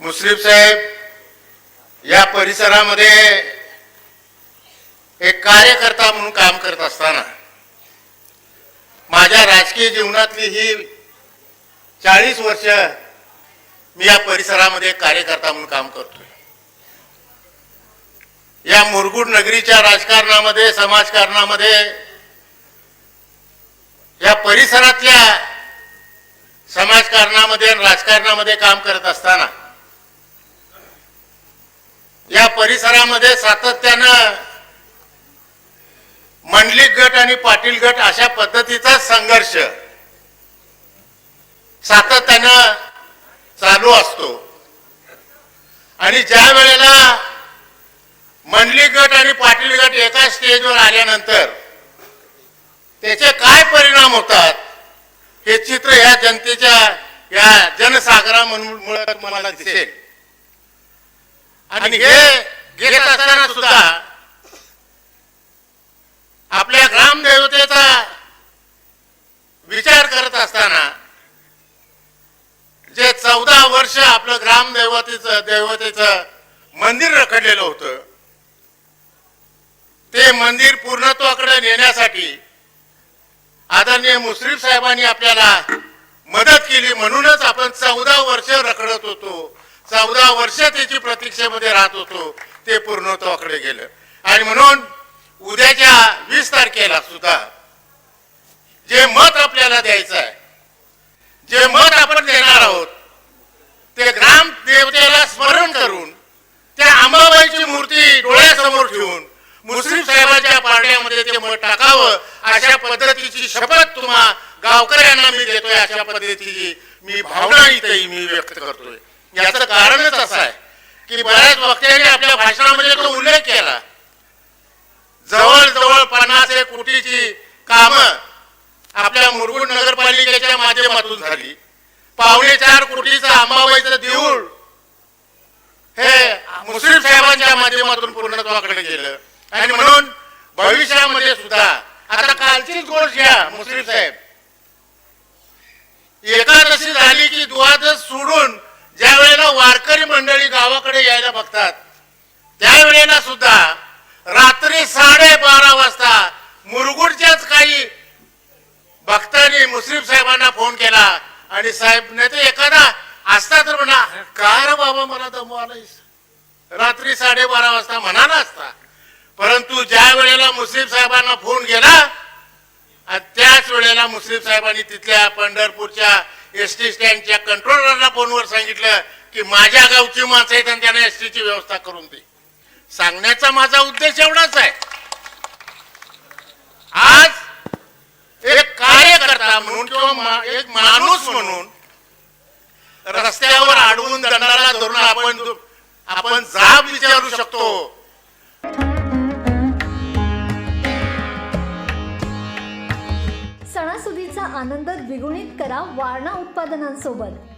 मुश्रीफ साहेब या परिसरामध्ये एक कार्यकर्ता म्हणून काम करत असताना माझ्या राजकीय जीवनातली ही चाळीस वर्ष मी या परिसरामध्ये कार्यकर्ता म्हणून काम करतोय. या मुरगुड नगरीच्या राजकारणामध्ये समाजकारणामध्ये या परिसरातल्या समाजकारणामध्ये आणि राजकारणामध्ये काम करत असताना या परिसरामध्ये सातत्यानं मंडलिक गट आणि पाटील गट अशा पद्धतीचा संघर्ष सातत्यानं चालू असतो. आणि ज्या वेळेला मंडलिक गट आणि पाटील गट एका स्टेजवर आल्यानंतर त्याचे काय परिणाम होतात हे चित्र या जनतेच्या या जनसागरामुळे मला दिसेल. आणि हे घेत असताना सुद्धा आपल्या ग्रामदेवतेचा विचार करत असताना जे चौदा वर्ष आपलं ग्रामदैवतेचं देवतेचं मंदिर रखडलेलं होतं ते मंदिर पूर्णत्वाकडे नेण्यासाठी आदरणीय मुश्रीफ साहेबांनी आपल्याला मदत केली म्हणूनच आपण चौदा वर्ष रखडत होतो. चौदा वर्ष त्याची प्रतीक्षेमध्ये राहत होतो ते पूर्णत्वाकडे गेलं. आणि म्हणून उद्याच्या वीस तारखेला सुद्धा जे मत आपल्याला द्यायचं आहे जे मत आपण देणार आहोत ते ग्राम देवतेला स्मरण करून त्या अंबाबाईची मूर्ती डोळ्यासमोर ठेवून मुस्लिम साहेबांच्या पारड्यामध्ये ते मत टाकावं अशा पद्धतीची शपथ तुम्हा गावकऱ्यांना मी देतोय अशा पद्धतीची मी भावना इथे मी व्यक्त करतोय. याचं कारणच असं आहे की बऱ्याच वक्त्यांनी आपल्या भाषणामध्ये तो उल्लेख केला. जवळजवळ पन्नास एक कोटीची कामं आपल्या मुरगुड नगरपालिकेच्या माध्यमातून झाली. पावणे चार कोटीचं अंबाबाईचं देऊळ हे मुस्लिम साहेबांच्या माध्यमातून पूर्णत्वाकडे गेलं. आणि म्हणून भविष्यामध्ये सुद्धा आता कालचीच गोष्ट घ्या मुस्लिम साहेब. एकादशी झाली की द्वादश सोडून मंडळी गावाकडे यायला बघतात. त्यावेळेला सुद्धा रात्री साडेबारा वाजता मुरगुडच्याच काही भक्तांनी मुस्लिम साहेबांना फोन केला आणि साहेब नाही तर एखादा असता तर म्हणा. का रे बाबा मला दमू आलायस? रात्री साडेबारा वाजता म्हणाला असता. परंतु ज्या वेळेला मुस्लिम साहेबांना फोन गेला त्याच वेळेला मुस्लिम साहेबांनी तिथल्या पंढरपूरच्या एस टी स्टँडच्या कंट्रोलरला फोनवर सांगितलं की माझ्या गावची माणसं आहेत आणि त्यांना एसटीची व्यवस्था करून दे. सांगण्याचा माझा उद्देश एवढाच आहे. आज एक कार्यकर्ता म्हणून किंवा एक माणूस म्हणून रस्त्यावर अडवून दंडाला धरून आपण आपण जाब विचारू शकतो. सणासुदीचा आनंद द्विगुणित करा वारणा उत्पादनांसोबत.